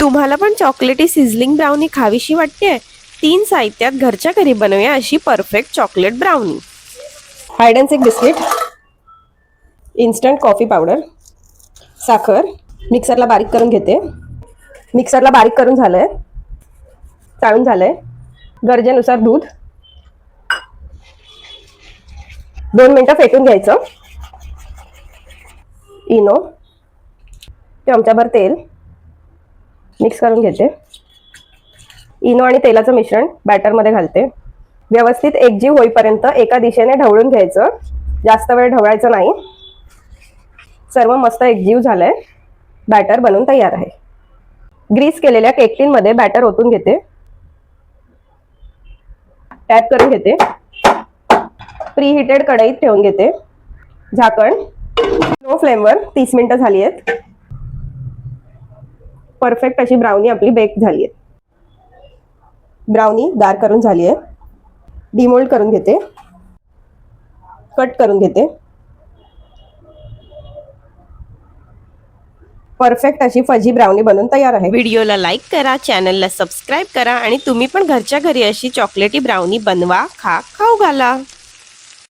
तुम्हाला पण चॉकलेटी सिझलिंग ब्राउनी खावीशी वाटते तीन साहित्यात घरच्या घरी बनवूया अशी perfect chocolate brownie. Hide and Seek biscuit instant coffee powder साखर. मिक्सरला बारीक करून घेते. मिक्सरला बारीक करून झालं आहे चाळून झालं आहे गरजेनुसार दूध. दोन मिनटं फेटून घ्यायचं. इनो. चमचाभर तेल. मिक्स करून घेते. इनो आणि तेलाचं मिश्रण बॅटरमध्ये घालते. व्यवस्थित एकजीव होईपर्यंत एका दिशेने ढवळून घ्यायचं. जास्त वेळ ढवळायचं नाही. सर्व मस्त एकजीव झालंय. बॅटर बनून तयार आहे. ग्रीस केलेल्या केक टीनमध्ये बॅटर ओतून घेते. टॅप करून घेते. प्री हिटेड कढईत ठेवून घेते. झाकण. लो फ्लेमवर तीस मिनिटं झाली आहेत. परफेक्ट अशी ब्राउनी आपली बेक झाली आहे. ब्राउनी गार करून झाली आहे. डिमोल्ड करून घेते. कट करून घेते. परफेक्ट अशी फजी ब्राउनी बनून तयार आहे. व्हिडिओला लाईक करा चॅनलला सबस्क्राईब करा आणि तुम्ही पण घरच्या घरी अशी चॉकलेटी ब्राउनी बनवा खा खाऊ घाला.